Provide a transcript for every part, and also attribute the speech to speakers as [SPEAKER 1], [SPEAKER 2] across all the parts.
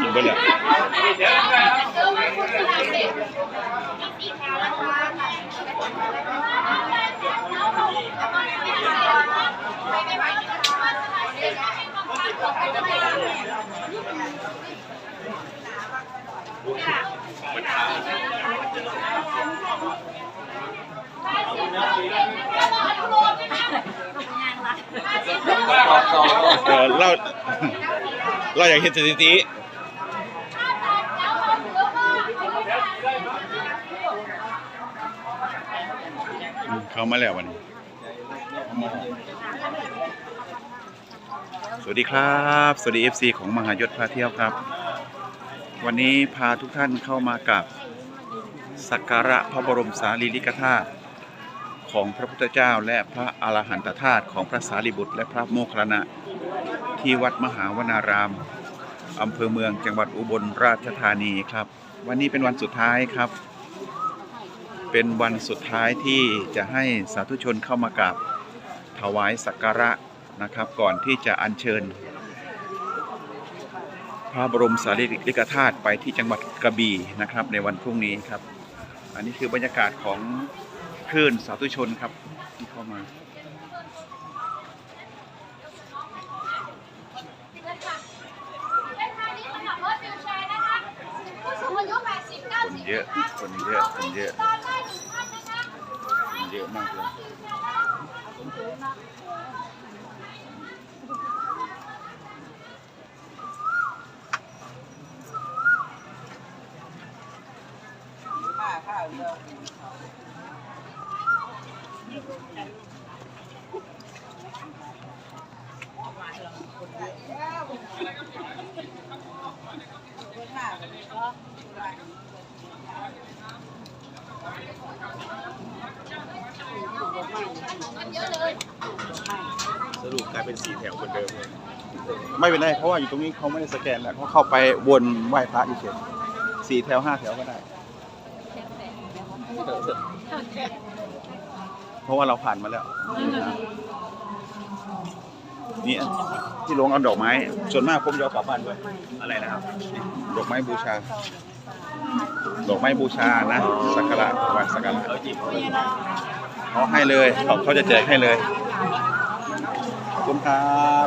[SPEAKER 1] อยู่บนเนี่ย เออเราเราอยากเห็นสถิติเขามาแล้ววันนี้ สวัสดีครับ สวัสดี FC ของมหายศพาเที่ยวครับ วันนี้พาทุกท่านเข้ามากับสักการะพระบรมสารีริกธาตุ ของพระพุทธเจ้า และพระอรหันตธาตุของพระสารีบุตร และพระโมคคัลลนะที่วัดมหาวนารามอำเภอเมืองจังหวัดอุบลราชธานีครับ วันนี้เป็นวันสุดท้ายครับ เป็นวันสุดท้ายที่จะให้สาธุชนเข้ามากราบถวายสักการะนะครับ ก่อนที่จะอัญเชิญ พระบรมสารีริกธาตุไปที่จังหวัดกระบี่นะครับ ในวันพรุ่งนี้ครับ อันนี้คือบรรยากาศของ คลื่นสาธุชนครับที่เข้ามาคนเยอะคนเยอะคนเยอะคนเยอะมากเลย สรุปกลายเป็นสีแถวเหมือนเดิมเลยไม่เป็นไรเพราะว่าอยู่ตรงนี้เขาไม่ได้สแกนแหล้วเขาเข้าไปวนไหว้พระเฉยสี่แถวห้าแถวก็ได้ เพราะว่าเราผ่านมาแล้ว นี่ที่หลวงเอาดอกไม้ ส่วนมากผมจะเอากลับบ้านด้วย อะไรนะครับ ดอกไม้บูชา ดอกไม้บูชานะสักการะวันสักการะเขาให้เลยเขาเขาจะแจกให้เลยขอบคุณครับ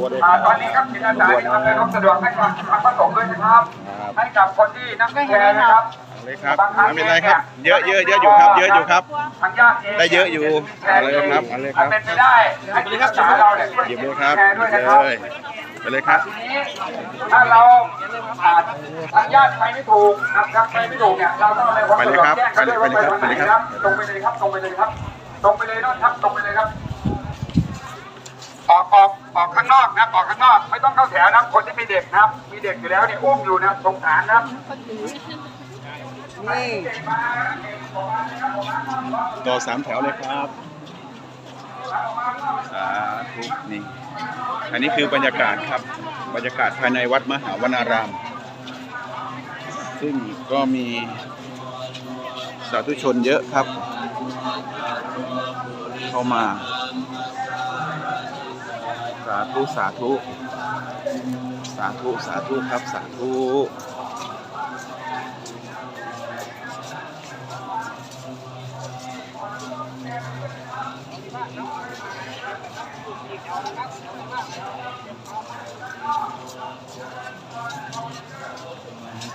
[SPEAKER 1] บัวด้วยค
[SPEAKER 2] อ่า
[SPEAKER 1] รับ
[SPEAKER 2] ตอนนี้ครับจิตอาสาที่อำนวยความสะดวกให้กับทางพระสงฆ์ด้วยนะครับ
[SPEAKER 1] ครับ
[SPEAKER 2] ให้กับคนที่นั่งแชร์นะครับ
[SPEAKER 1] เอาเลยครับไม่เป็นไรครับ เยอะเยอะเยอะอยู่ครับ เยอะอยู่ครับ
[SPEAKER 2] ทางญาติเอง
[SPEAKER 1] ได้เยอะอยู่เอาเลยครับเอาเลยครับ
[SPEAKER 2] เป็นไปได้ให้จิตอาสาเราเนี่ยช่วย
[SPEAKER 1] หยิบ
[SPEAKER 2] เก็
[SPEAKER 1] เล
[SPEAKER 2] บ
[SPEAKER 1] ยครับ
[SPEAKER 2] แชร์
[SPEAKER 1] ห
[SPEAKER 2] ด้วย
[SPEAKER 1] ยิ
[SPEAKER 2] นะ
[SPEAKER 1] บ
[SPEAKER 2] ครับ
[SPEAKER 1] เลยไปเลยครับ
[SPEAKER 2] ทีนี้ถ้าเราอ่าทางญาติไปไม่ถูกนะครับไปไม่ถูกเนี่ยเราต้องอะไรความสะดวกแจ้งเขาด้วยว่าไปวันไหนครับตรงไปเลยครับตรงไปเลยครับตรงไปเลยนู่นครับตรงไปเลยครับ ออกออกออกข้างนอกนะออกข้างนอก ไม่ต้องเข้าแถวนะคนที่มีเด็กนะครับ มีเด็กอยู่แล้วเนี่ยอุ้มอยู่นะสงสารนะครับ
[SPEAKER 1] ต่อสามแถวเลยครับสาธุนี่อันนี้คือบรรยากาศครับ บรรยากาศภายในวัดมหาวนาราม ซึ่งก็มีสาธุชนเยอะครับ เข้ามาสาธุสาธุสาธุสาธุครับสาธุ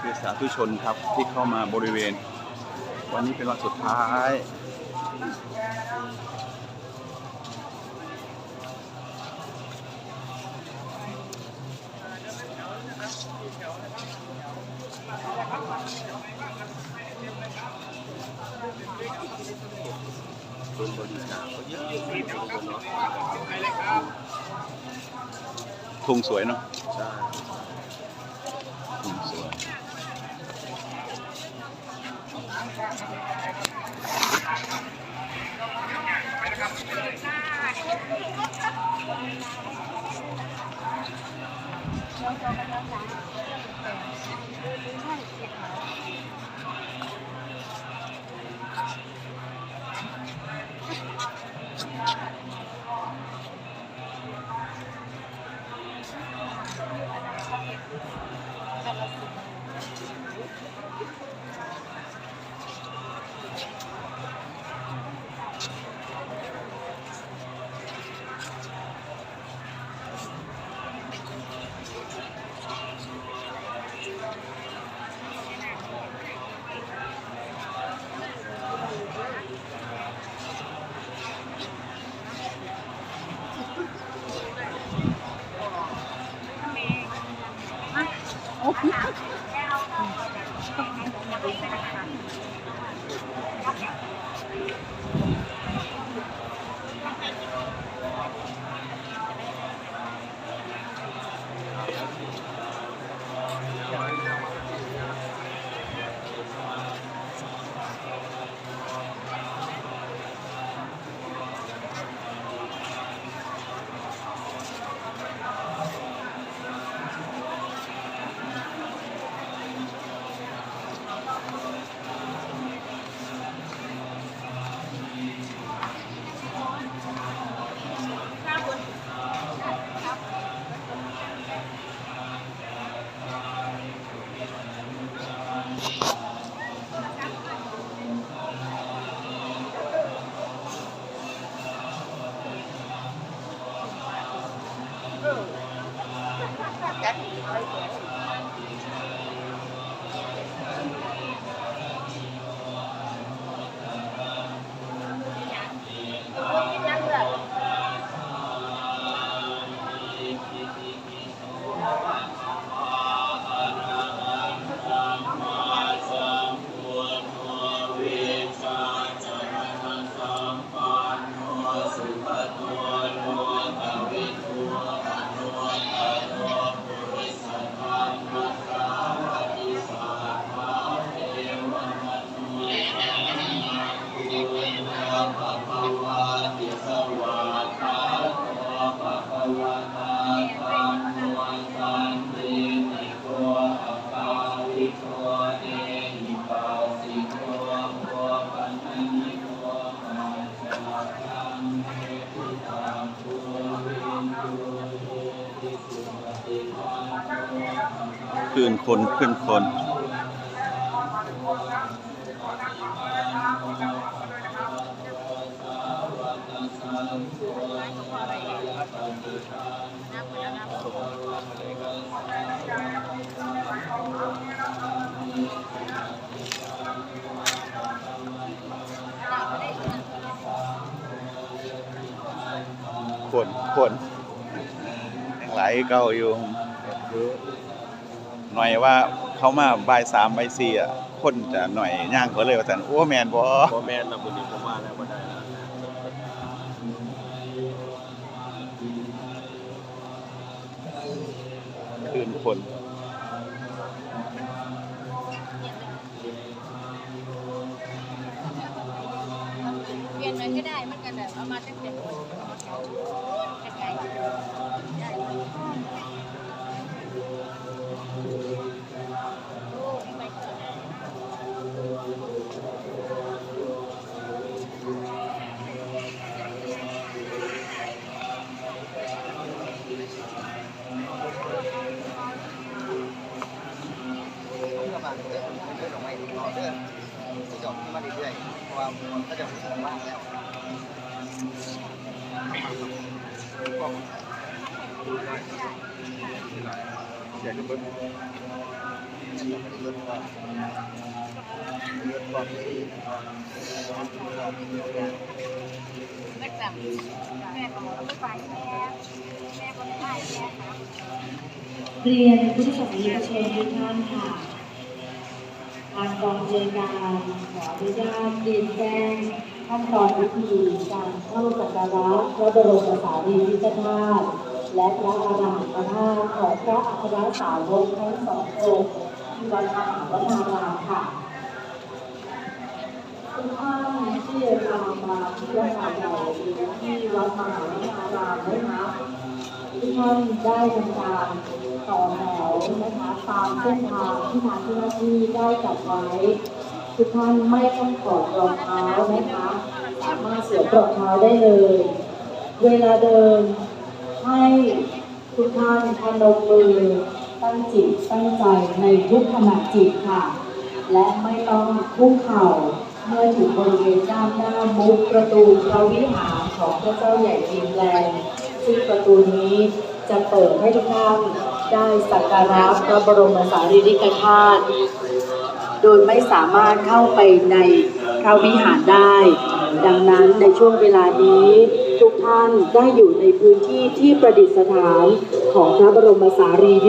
[SPEAKER 1] คือสาธุชนครับที่เข้ามาบริเวณ วันนี้เป็นวันสุดท้าย ทุ่งสวยเนาะใช่ทุ่งสวย
[SPEAKER 3] เ back.
[SPEAKER 1] ขึ้นคนขึ้นคน คนคนหลายเก้าอยู่ หน่อยว่าเขามาบ่ายสามบ่ายสี่อะ คนจะหน่อยย่างเขาเลยว่าแต่โอ้แมนบ่
[SPEAKER 3] พอแมนนะบุญนี้ผมว่าแล้วบ่ได้ น
[SPEAKER 4] จะจบมาเรื่อยๆเพราะว่าก็จะมีมากแล้วอยากจะเบิ้ลเบิ้ลว่าเบิ้ลว่าที่
[SPEAKER 5] ก็จำแม่ของเราไม่ไปแม่แม่คนไทยแม่ครับ
[SPEAKER 6] เรียนผู้สัตย์ชนทุกท่านค่ะ ทางกองเจการขออนุญาตเรียนแจ้งขั้นตอนวิธีการเข้าสักการะพระบรมสารีริกธาตุและพระอาราธาตุของพระอัครสาวกทั้งสององค์ที่วัดมหาวนารามค่ะทุกท่านที่เดินทางมาที่วัดป่าใหญ่หรือที่วัดมหาวนารามนะคะทุกท่านได้ทำการ ต่อแถวนะคะตามเส้นทางที่ทางเจ้าหน้าที่ได้จัดไว้ทุกท่านไม่ต้องถอดรองเท้านะคะสามารถสวมรองเท้าได้เลย เวลาเดินให้ทุกท่านพนมมือตั้งจิตตั้งใจในทุกขณะจิตค่ะ และไม่ต้องคุกเข่าเมื่อถึงบริเวณด้านหน้ามุกประตูพระวิหารของพระเจ้าใหญ่ฟินแลนด์ซึ่งประตูนี้จะเปิดให้ทุกท่าน ได้สักการะพระบรมสารีริกธาตุโดยไม่สามารถเข้าไปในพระวิหารได้ ดังนั้นในช่วงเวลานี้ทุกท่านได้อยู่ในพื้นที่ที่ประดิษฐานของพระบรมสารีริ